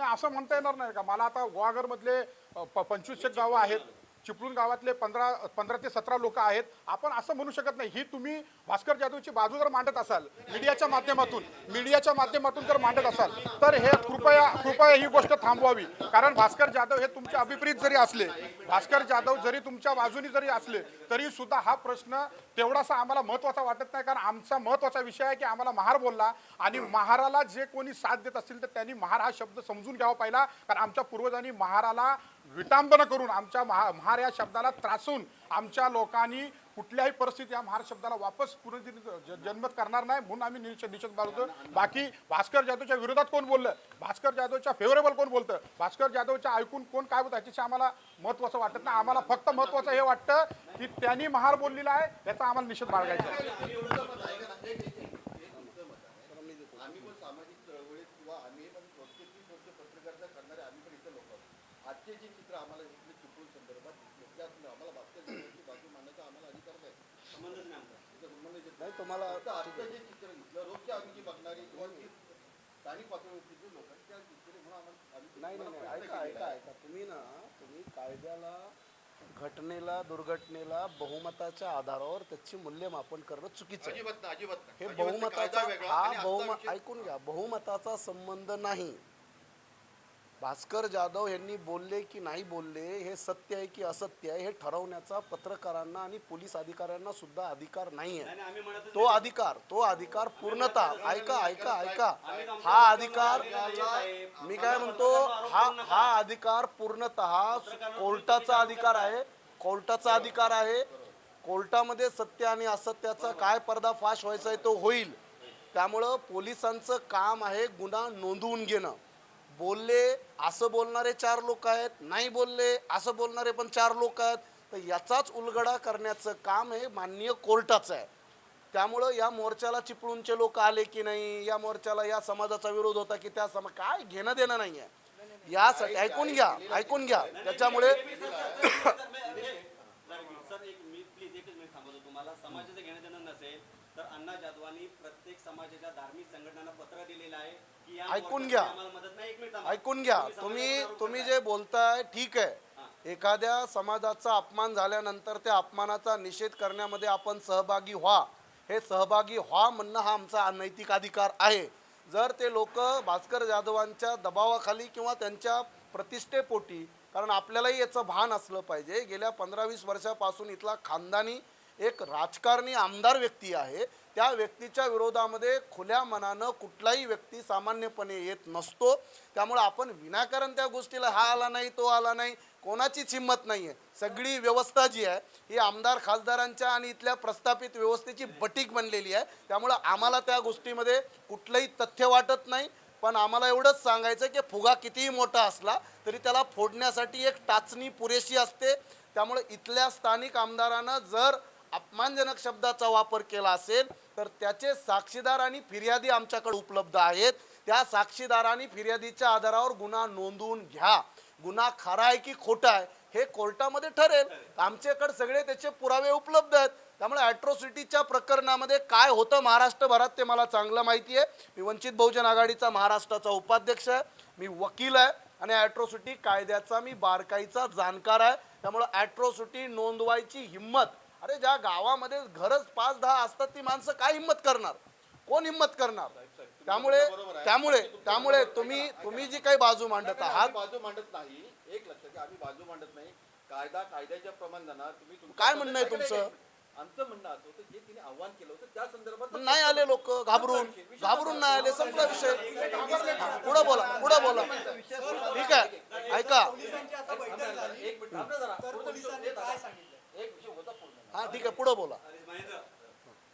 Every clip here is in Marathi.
नाही असं म्हणता येणार नाही का? मला आता गुहागर मधले पंचवीसशे गावं आहेत. चिपळूण गावातले पंधरा पंधरा ते सतरा लोक आहेत. आपण असं म्हणू शकत नाही. ही तुम्ही भास्कर जाधवची बाजू जर मांडत असाल मीडियाच्या माध्यमातून मीडियाच्या माध्यमातून जर मांडत असाल तर हे कृपया कृपया ही गोष्ट थांबवावी. कारण भास्कर जाधव हे तुमचे अभिप्रीत जरी असले भास्कर जाधव जरी तुमच्या बाजूनी जरी असले तरी सुद्धा हा प्रश्न तेवढासा आम्हाला महत्त्वाचा वाटत नाही. कारण आमचा महत्त्वाचा विषय आहे की आम्हाला महार बोलला आणि महाराला जे कोणी साथ देत असतील तर त्यांनी महार हा शब्द समजून घ्यावा पाहिला. कारण आमच्या पूर्वजांनी महाराला विटांबना करून आमच्या महा महार या शब्दाला त्रासून आमच्या लोकांनी कुठल्याही परिस्थितीत या महार शब्दाला वापस पुनर् जन्मत करणार नाही म्हणून आम्ही निषेध निषेध बाळगतो बाकी भास्कर जाधवच्या विरोधात कोण बोललं? भास्कर जाधवच्या फेवरेबल कोण बोलतं? भास्कर जाधवच्या ऐकून कोण काय बोलतं याच्याशी आम्हाला महत्वाचं वाटत नाही. आम्हाला फक्त महत्वाचं हे वाटतं की त्यांनी महार बोललेला आहे याचा आम्हाला निषेध बाळगायचा आहे आम्ही पण सामाजिक चळवळीत किंवा आम्ही पण प्रत्येक वर्ष पत्रकारिता करणारे आम्ही पण इथे लोक आजचे जे चित्र आम्हाला दिसले चिपळूण संदर्भात दिसले त्यात आम्हाला भास्कर जाधवची बाजू मांडण्याचा आम्हाला अधिकार नाही संबंधच नाही आमचा. त्याचा संबंध येत नाही तुम्हाला आजचं जे चित्र दिसलं रोजच्या आम्ही जी बघणारी किंवा जी स्थानिक पातळीवरची जे लोक आहेत त्या म्हणून आम्हाला आम्ही नाही नाही ऐका ऐका. ऐका तुम्ही ना तुम्ही कायद्याला घटनेला दुर्घटनेला बहुमताच्या आधारावर त्याची मूल्यमापन करणं चुकीचं आहे अजिबात नाही अजिबात नाही हे अजिबात नाही. कायदा बहुमताचा वेगळा हा आजचा बहुमत विषय- ऐकून घ्या बहुमताचा संबंध नाही भास्कर जाधव यांनी बोलले की नाही बोलले हे सत्य आहे की असत्य आहे हे ठरवण्याचा पत्रकारांना आणि पोलीस अधिकाऱ्यांना सुद्धा अधिकार नाही आहे तो अधिकार तो अधिकार पूर्णतः ऐका ऐका ऐका. हा अधिकार मी काय म्हणतो हा हा अधिकार पूर्णतः कोर्टाचा अधिकार आहे कोर्टाचा अधिकार आहे. कोर्टामध्ये सत्य आणि असत्याचा काय पर्दाफाश व्हायचा आहे तो होईल. त्यामुळं पोलिसांचं काम आहे गुन्हा नोंदवून घेणं. बोलले असं बोलणारे चार लोक आहेत नाही बोलले असं बोलणारे पण चार लोक आहेत. तर याचाच उलगडा करण्याचं काम हे माननीय कोर्टाचं आहे. त्यामुळं या मोर्चाला चिपळूणचे लोक आले की नाही या मोर्चाला या समाजाचा विरोध होता की त्या समा काय घेणं देणं नाही आहे यासाठी ऐकून घ्या ऐकून घ्या. त्याच्यामुळे सर एक प्लीज एकच मिनिट थांबवतो तुम्हाला. समाजाचं घेणं देणं तर अण्णा जाधवांनी प्रत्येक समाजाच्या धार्मिक संघटनांना पत्र दिलेलं आहे की या ऐकून घ्या. आम्हाला मदत नाही. एक मिनिट थांबा. ऐकून घ्या. तुम्ही तुम्ही. जे बोलताय ठीक आहे. एखाद्या समाजाचा अपमान झाल्यानंतर त्या अपमानाचा निषेध करण्यामध्ये आपण सहभागी व्हा. हे सहभागी व्हा म्हणणं हा आमचा अनैतिक अधिकार आहे. जर ते लोक भास्कर जाधवांच्या दबावाखाली किंवा त्यांच्या प्रतिष्ठेपोटी कारण आपल्यालाही याचं भान असलं पाहिजे. गेल्या पंधरा वीस वर्षापासून इथला खानदानी एक राजकारणी आमदार व्यक्ती आहे त्या व्यक्तीच्या विरोधामध्ये खुल्या मनानं कुठलाही व्यक्ती सामान्यपणे येत नसतो. त्यामुळे आपण विनाकारण त्या गोष्टीला हा आला नाही तो आला नाही कोणाचीच हिंमत नाही आहे सगळी व्यवस्था जी आहे ही आमदार खासदारांच्या आणि इथल्या प्रस्थापित व्यवस्थेची बटीक बनलेली आहे. त्यामुळं आम्हाला त्या गोष्टीमध्ये कुठलंही तथ्य वाटत नाही. पण आम्हाला एवढंच सांगायचं की फुगा कितीही मोठा असला तरी त्याला फोडण्यासाठी एक टाचणी पुरेशी असते. त्यामुळे इथल्या स्थानिक आमदारानं जर अपमानजनक शब्दाचा वापर केला असेल तर त्याचे साक्षीदार आणि फिर्यादी आमच्याकडे उपलब्ध आहेत. त्या साक्षीदार आणि फिर्यादीच्या आधारावर गुन्हा नोंदवून घ्या. गुन्हा खरा आहे की खोटा आहे हे कोर्टामध्ये ठरेल. आमच्याकडे सगळे त्याचे पुरावे उपलब्ध आहेत. त्यामुळे ॲट्रॉसिटीच्या प्रकरणामध्ये काय होतं महाराष्ट्रभरात ते मला चांगलं माहिती आहे. मी वंचित बहुजन आघाडीचा महाराष्ट्राचा उपाध्यक्ष आहे. मी वकील आहे आणि ॲट्रॉसिटी कायद्याचा मी बारकाईचा जाणकार आहे. त्यामुळं ॲट्रॉसिटी नोंदवायची हिंमत अरे ज्या गावामध्ये घरच पाच दहा असतात ती माणसं काय हिंमत करणार? कोण हिंमत करणार? त्यामुळे त्यामुळे त्यामुळे तुम्ही तुम्ही जी काही बाजू मांडत आहात बाजू मांडत नाही. एक लक्षात घ्या आम्ही बाजू मांडत नाही. कायदा कायद्याच्या प्रमाण जाणार तुम्ही काय म्हणणं आहे तुमचं? आमचं म्हणणं असं होतं जे तिने आव्हान केलं होतं त्या संदर्भात नाही आले लोक घाबरून. घाबरून नाही आले संपला विषय. पुढे बोला पुढे बोला. ठीक आहे. ऐका. एक मिनिट. एक विषय होता हा ठीक आहे पुढे बोला अरे महेंद्र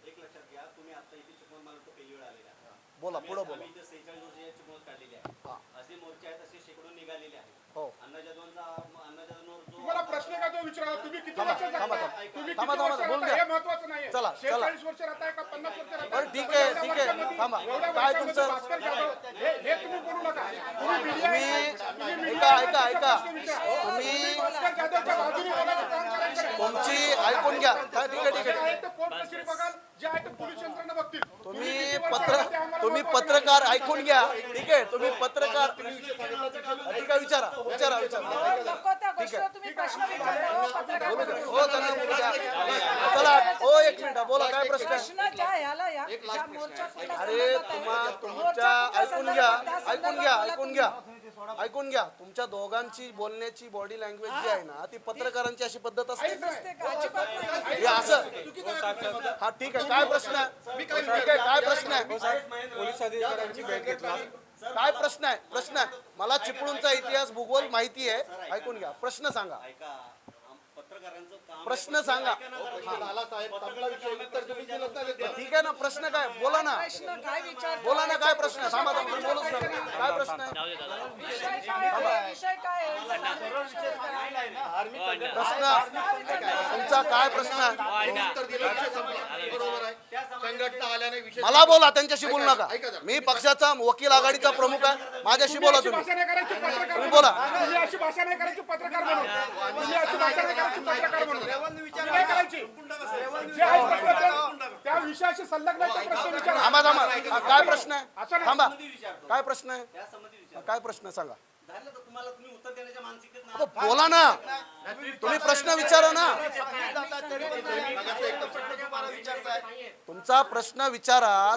एक लक्षात घ्या तुम्ही आता इथे चिपळूण मला वाटतं काही वेळ आलेला आहे. बोला आम्ही- पुढे बोला आम्ही इथे 46 वर्षाच्या चिपळूण काढलेली हा. आहे असे मोर्चे आहेत असे शेकडो निघालेले आहेत हो अण्णा जाधवांचा अण्णा जाधवांवर जो तुम्हाला प्रश्न काय तो विचारा तुम्ही किती थांबा, वर्ष थांबा, जगताय? थांबा. तुम्ही थांबा, किती थांबा, वर्ष बोलून राहताय? द्या. हे महत्वाचं नाही चला, चला. 46 वर्ष राहताय का 50 वर्ष राहताय बरं, ठीक आहे, एवढ्या ठीक आहे. वर्षामध्ये- थांबा. एवढ्या काय वर्षामध्ये तुमचं- भास्कर जाधव, हे हे तुम्ही बोलू नका तुम्ही media तुम्ही आहे. तुम्ही media ऐका आहे, ऐका त्याचा ऐका प्रश्न विचारा. तुम्ही भास्कर जाधवच्या बाजूने बोलायचं काम करायचं नाही. ऐकून घ्या. हा, ठीक आहे ठीक आहे. तुम्ही पत्र तुम्ही पत्रकार ऐकून घ्या. ठीक आहे तुम्ही पत्रकार ठीक आहे विचारा विचारा विचारा. नको त्या गोष्टीवर तुम्ही प्रश्न हो, पत्रकार बंधू. हो त्यांना बोलू द्या. चला हो एक मिनिट बोला काय प्रश्न आहे? प्रश्न? ज्या ह्याला या ज्या मोर्चा कुठल्या अरे संदर्भात आहे, तुम्हा मोर्चा तुमच्या कुठल्या ऐकून घ्या संदर्भात, ऐकून घ्या ऐकून घ्या. ऐकून घ्या तुमच्या दोघांची बोलण्याची बॉडी लँग्वेज जी आहे ना ती पत्रकारांची अशी पद्धत असते. हे असं. हा ठीक आहे. काय प्रश्न आहे? ठीक आहे काय प्रश्न आहे? पोलीस अधिकाऱ्यांची भेट घेतला. काय प्रश्न आहे? प्रश्न आहे. मला चिपळूणचा इतिहास भूगोल माहिती आहे. ऐकून घ्या. प्रश्न सांगा. ऐका आम- पत्रकारांचं काम प्रश्न सांगा. प्रश्न काय? बोला ना. प्रश्न बोला ना काय प्रश्न? आहे थांबा थांबा बोलत जा. काय प्रश्न आहे? विषय काय आहे? प्रश्न. तुमचा काय प्रश्न? आहे संघटना आल्याने मला बोला त्यांच्याशी बोलू नका. ऐका जरा. मी पक्षाचा वकील आघाडीचा प्रमुख आहे. माझ्याशी बोला तुम्ही. भाषा नाही करायची पत्रकार तुम्ही म्हणून. बोला. तुम्ही अशी भाषा नाही करायची पत्रकार म्हणून. तुम्ही अशी भाषा नाही करायची पत्रकार म्हणून. तुम्ही नाही करायची. जे आहे प्रश्न ते- त्या विषयाशी संलग्न आहे ते प्रश्न विचारा. थांबा थांबा. हा, काय प्रश्न आहे? असं नाही. थांबा विचारतो काय प्रश्न आहे? काय प्रश्न सांगा? झालं तर तुम्हाला तुम्ही उत्तर देण्याच्या मानसिकतेत ना. अहो, बोला ना. तुम्ही प्रश्न विचारा ना. तुमचा प्रश्न विचारा.